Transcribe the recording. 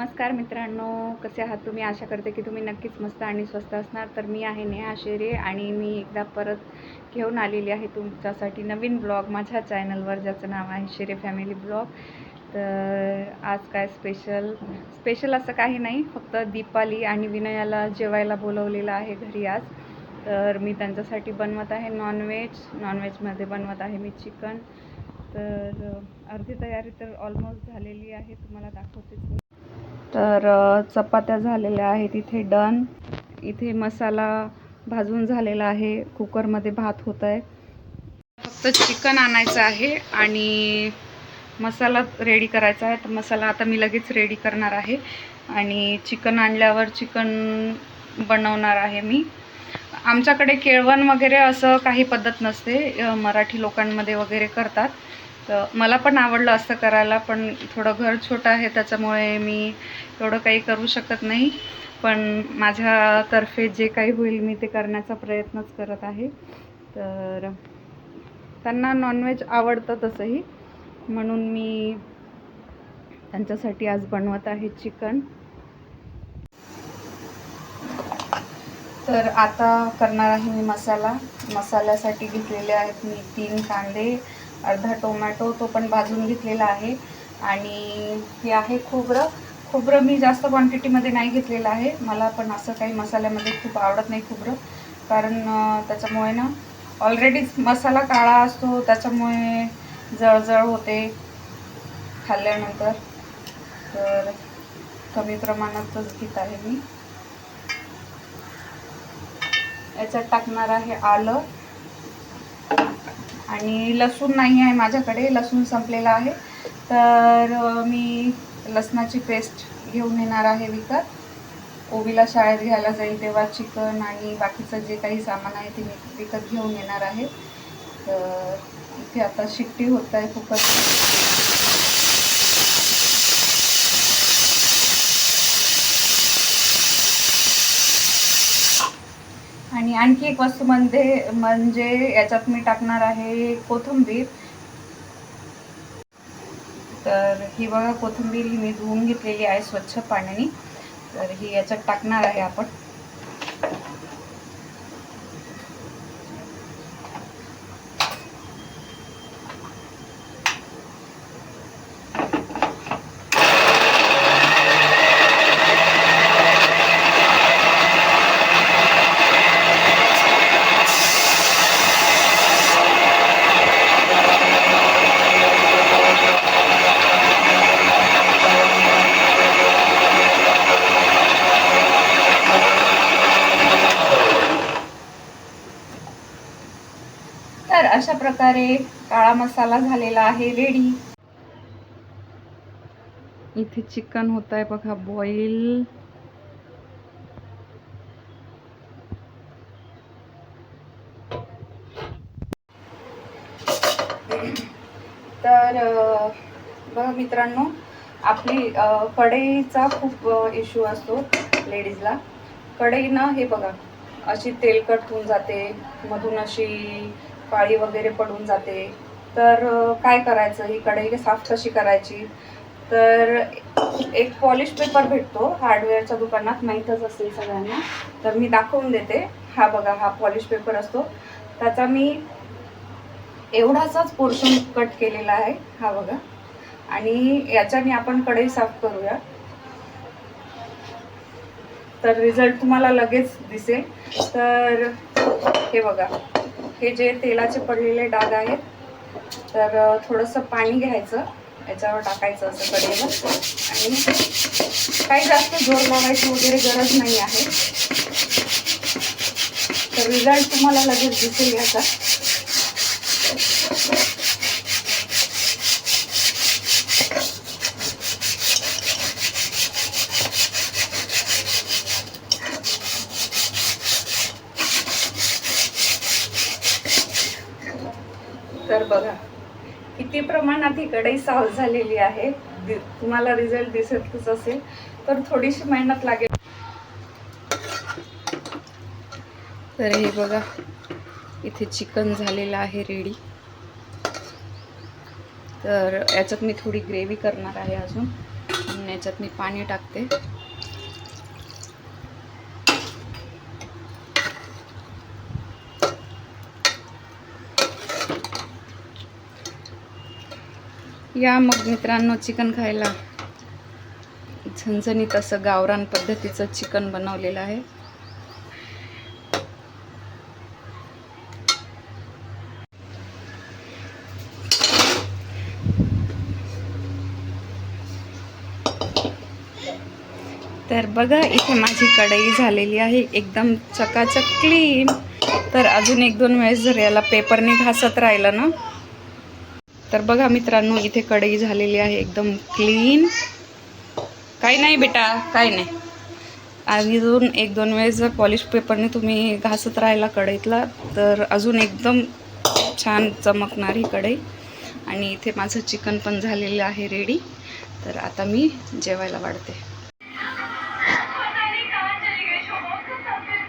नमस्कार मित्रांनो कसे आहात तुम्ही? आशा करते की तुम्ही नक्कीच मस्त आणि स्वस्त असणार. तर मी आहे नेहा शेरे आणि मी एकदा परत घेऊन आलेली आहे तुमच्यासाठी नवीन ब्लॉग माझ्या चॅनलवर ज्याचं नाव आहे शेरे फॅमिली ब्लॉग. तर आज काय स्पेशल? स्पेशल असं काही नाही फक्त दीपाली आणि विनयाला जेवायला बोलवलेलं आहे घरी आज. तर मी त्यांच्यासाठी बनवत आहे नॉनव्हेज नॉनव्हेजमध्ये बनवत आहे मी चिकन तर अर्धी तयारी तर ऑलमोस्ट झालेली आहे तुम्हाला दाखवतेच तर चपात्या झालेल्या आहेत इथे डन. इथे मसाला भाजून झालेला आहे कुकरमध्ये भात होत आहे फक्त चिकन आणायचं आहे आणि मसाला रेडी करायचा आहे. तर मसाला आता मी लगेच रेडी करणार आहे. आणि चिकन आणल्यावर चिकन बनवणार आहे मी. आमच्याकडे केळवण वगैरे असं काही पद्धत नसते. मराठी लोकांमध्ये वगैरे करतात. तर मला पण आवडलं असं करायला पण थोडं घर छोटं आहे त्याच्यामुळे मी एवढं काही करू शकत नाही. पण माझ्यातर्फे जे काही होईल मी ते करण्याचा प्रयत्नच करत आहे. तर त्यांना नॉनव्हेज आवडतं तसंही. म्हणून मी त्यांच्यासाठी आज बनवत आहे चिकन. तर आता करणार आहे मी मसाला. मसाल्यासाठी घेतलेले आहेत मी तीन कांदे. अर्धा टोमॅटो तो पण भाजून घेतलेला आहे. आणि हे आहे खोबरं. खोबरं मी जास्त क्वांटिटीमध्ये नाही घेतलेलं आहे. मला पण असं काही मसाल्यामध्ये खूप आवडत नाही खोबरं. कारण त्याच्यामुळे ना ऑलरेडीच मसाला काळा असतो. त्याच्यामुळे जळजळ होते खाल्ल्यानंतर. तर कमी प्रमाणातच घेत आहे मी. याच्यात टाकणार आहे आलं. आणि लसूण नाही आहे माझ्याकडे लसूण संपलेला आहे. तर मी लसणाची पेस्ट घेऊन येणार आहे विकत. ओबीला शाळेत घ्यायला जाईल तेव्हा चिकन आणि बाकीचं जे काही सामान आहे ते मी विकत घेऊन येणार आहे. तर इथे आता शिट्टी होत आहे खूपच. आणखी एक वस्तू म्हणजे म्हणजे याच्यात मी टाकणार आहे कोथिंबीर. तर ही बघा कोथिंबीर ही मी धुवून घेतलेली आहे स्वच्छ पाण्याने. तर ही याच्यात टाकणार आहे आपण तर अशा प्रकारे काळा मसाला झालेला आहे रेडी इथे चिकन होत आहे बघा बॉईल तर बघा मित्रांनो आपली कढईचा खूप इश्यू असतो लेडीजला कढईनं हे बघा अशी तेलकट होऊन जाते मधून अशी पाळी वगैरे पडून जाते. तर काय करायचं? ही कढई साफ कशी करायची? तर एक पॉलिश पेपर भेटतो हार्डवेअरच्या दुकानात माहीतच असेल सगळ्यांना. तर मी दाखवून देते. हा बघा हा पॉलिश पेपर असतो. त्याचा मी एवढाचाच पोर्शन कट केलेला आहे. हा बघा. आणि याच्याने आपण कढई साफ करूया. तर रिझल्ट तुम्हाला लगेच दिसेल. तर हे बघा. हे जे तेलाचे पडलेले डाग आहेत तर थोडंसं पाणी घ्यायचं. याच्यावर टाकायचं असं कढईवर आणि काही जास्त जोर लावायची वगैरे गरज नाही आहे. तर रिझल्ट तुम्हाला लगेच दिसेल याचा. तर बघा किती प्रमाणात ही कढई साफ झालेली आहे. दि- तुम्हाला रिझल्ट दिसतच असेल तर थोडीशी मेहनत लागेल. तर हे बघा इथे चिकन झालेलं आहे रेडी तर याच्यात मी थोडी ग्रेव्ही करणार आहे अजून. याच्यात मी पाणी टाकते. या मग मित्रांनो चिकन खायला. झणझणीत असं गावरान पद्धतीचं चिकन बनवलेलं आहे. तर बघा इथे माझी कढई झालेली आहे. एकदम चकाचक क्लीन तर अजून एक दोन वेळेस जर याला पेपरने घासत राहिलं ना तर बघा मित्रांनो इथे कढई झालेली आहे एकदम क्लीन काही नाही बेटा काही नाही. आणि अजून एक दोन वेळेस जर पॉलिश पेपरने तुम्ही घासत राहिला कढईतला तर अजून एकदम छान चमकणार ही कढई. आणि इथे माझं चिकन पण झालेलं आहे रेडी तर आता मी जेवायला वाढते.